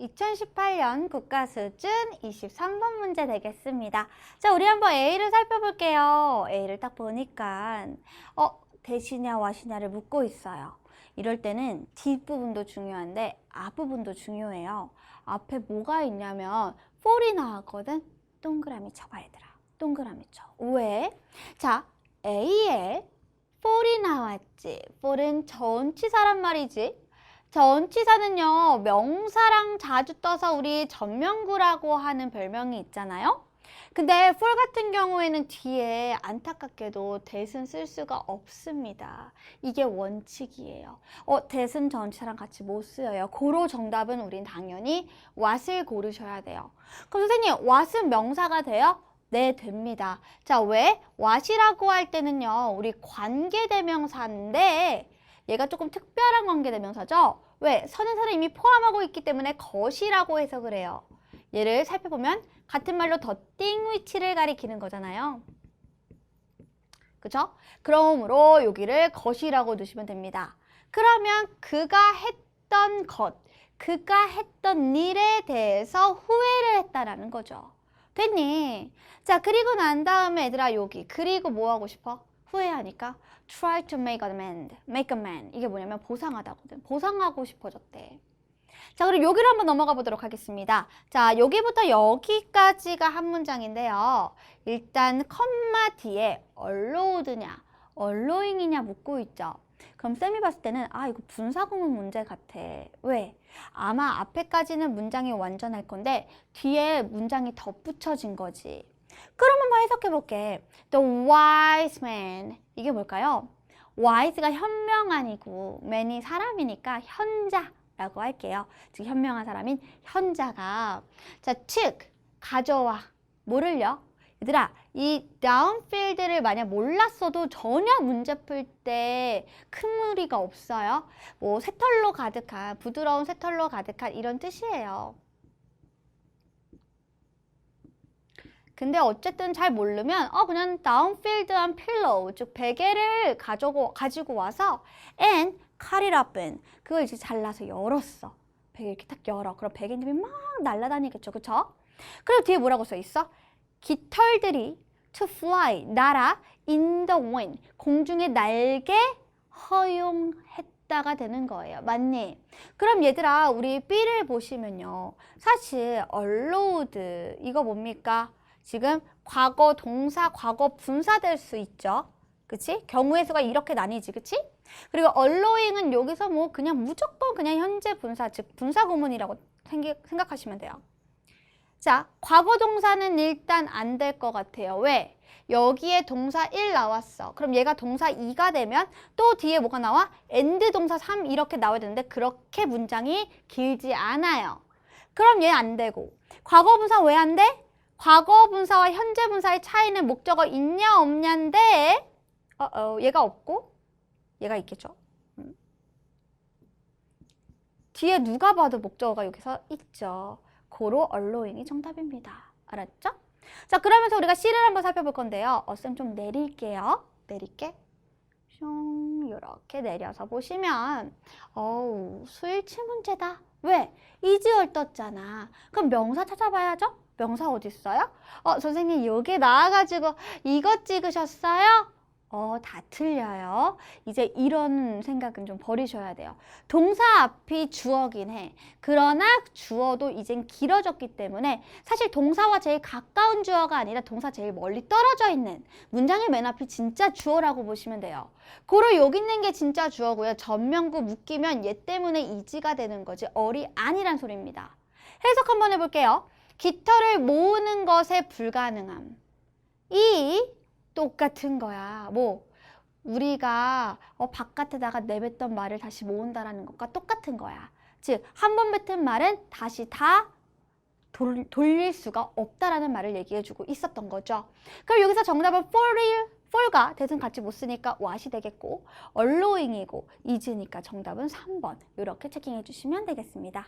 2018년 국가 수준 23번 문제 되겠습니다. 자, 우리 한번 A를 살펴볼게요. A를 딱 보니까 어, 대시냐 와시냐를 묻고 있어요. 이럴 때는 뒷부분도 중요한데 앞부분도 중요해요. 앞에 뭐가 있냐면 for이 나왔거든? 동그라미 쳐봐 얘들아. 동그라미 쳐. 왜? 자, A에 for이 나왔지. for은 전치사란 말이지. 전치사는요, 명사랑 자주 떠서 우리 전명구라고 하는 별명이 있잖아요. 근데 for 같은 경우에는 뒤에 안타깝게도 대신 쓸 수가 없습니다. 이게 원칙이에요. 어, 대신 전치사랑 같이 못 쓰여요. 고로 정답은 우린 당연히 what을 고르셔야 돼요. 그럼 선생님, what은 명사가 돼요? 네, 됩니다. 자, 왜? what이라고 할 때는요, 우리 관계대명사인데, 얘가 조금 특별한 관계대명사죠? 왜? 선행사를 이미 포함하고 있기 때문에 것이라고 해서 그래요. 얘를 살펴보면 같은 말로 더 띵 위치를 가리키는 거잖아요. 그죠? 그러므로 여기를 것이라고 두시면 됩니다. 그러면 그가 했던 것, 그가 했던 일에 대해서 후회를 했다라는 거죠. 됐니? 자, 그리고 난 다음에 얘들아 여기 그리고 뭐 하고 싶어? 후회하니까 try to make amend, make amend 이게 뭐냐면 보상하다거든. 보상하고 싶어졌대. 자, 그럼 여기로 한번 넘어가 보도록 하겠습니다. 자, 여기부터 여기까지가 한 문장인데요. 일단 컴마 뒤에 allowed냐, allowing이냐 묻고 있죠. 그럼 쌤이 봤을 때는 아 이거 분사구문 문제 같아. 왜? 아마 앞에까지는 문장이 완전할 건데 뒤에 문장이 덧붙여진 거지. 그럼 한번 해석해 볼게. The wise man 이게 뭘까요? wise가 현명한이고 man이 사람이니까 현자라고 할게요. 즉 현명한 사람인 현자가 자 took 가져와 뭐를요? 얘들아 이 downfield를 만약 몰랐어도 전혀 문제 풀 때 큰 무리가 없어요. 뭐 새털로 가득한 부드러운 새털로 가득한 이런 뜻이에요. 근데 어쨌든 잘 모르면 어 그냥 downfield한 pillow 즉 베개를 가지고 가지고 와서 and cut it open 그걸 이제 잘라서 열었어. 베개 이렇게 딱 열어. 그럼 베개님이 막 날아다니겠죠, 그쵸? 그리고 뒤에 뭐라고 써 있어? 깃털들이 to fly 날아 in the wind 공중에 날개 허용했다가 되는 거예요. 맞니? 그럼 얘들아 우리 B를 보시면요. 사실 allowed 이거 뭡니까? 지금 과거 동사, 과거 분사 될 수 있죠. 그치? 경우의 수가 이렇게 나뉘지, 그치? 그리고 allowing은 여기서 뭐 그냥 무조건 그냥 현재 분사, 즉 분사 구문이라고 생각하시면 돼요. 자, 과거 동사는 일단 안 될 것 같아요. 왜? 여기에 동사 1 나왔어. 그럼 얘가 동사 2가 되면 또 뒤에 뭐가 나와? end 동사 3 이렇게 나와야 되는데 그렇게 문장이 길지 않아요. 그럼 얘 안 되고. 과거 분사 왜 안 돼? 과거 분사와 현재 분사의 차이는 목적어 있냐 없냐인데 어, 어, 얘가 없고 얘가 있겠죠. 음. 뒤에 누가 봐도 목적어가 여기서 있죠. 고로 언로잉이 정답입니다. 알았죠? 자 그러면서 우리가 C를 한번 살펴볼 건데요. 어, 쌤 좀 내릴게요. 내릴게. 슝 이렇게 내려서 보시면 어우 수일치 문제다. 왜? 이지얼 떴잖아. 그럼 명사 찾아봐야죠? 명사 어디 있어요? 어, 선생님 여기 나와가지고 이것 찍으셨어요? 어, 다 틀려요. 이제 이런 생각은 좀 버리셔야 돼요. 동사 앞이 주어긴 해. 그러나 주어도 이젠 길어졌기 때문에 사실 동사와 제일 가까운 주어가 아니라 동사 제일 멀리 떨어져 있는 문장의 맨 앞이 진짜 주어라고 보시면 돼요. 고로 여기 있는 게 진짜 주어고요. 전명구 묶이면 얘 때문에 이지가 되는 거지 어리 아니란 소리입니다. 해석 한번 해볼게요. 깃털을 모으는 것에 불가능함. 이 똑같은 거야. 뭐 우리가 어, 바깥에다가 내뱉던 말을 다시 모은다라는 것과 똑같은 거야. 즉, 한 번 뱉은 말은 다시 다 돌, 돌릴 수가 없다라는 말을 얘기해주고 있었던 거죠. 그럼 여기서 정답은 for, for가 대신 같이 못 쓰니까 what이 되겠고 allowing이고 is니까 정답은 3번 이렇게 체킹해 주시면 되겠습니다.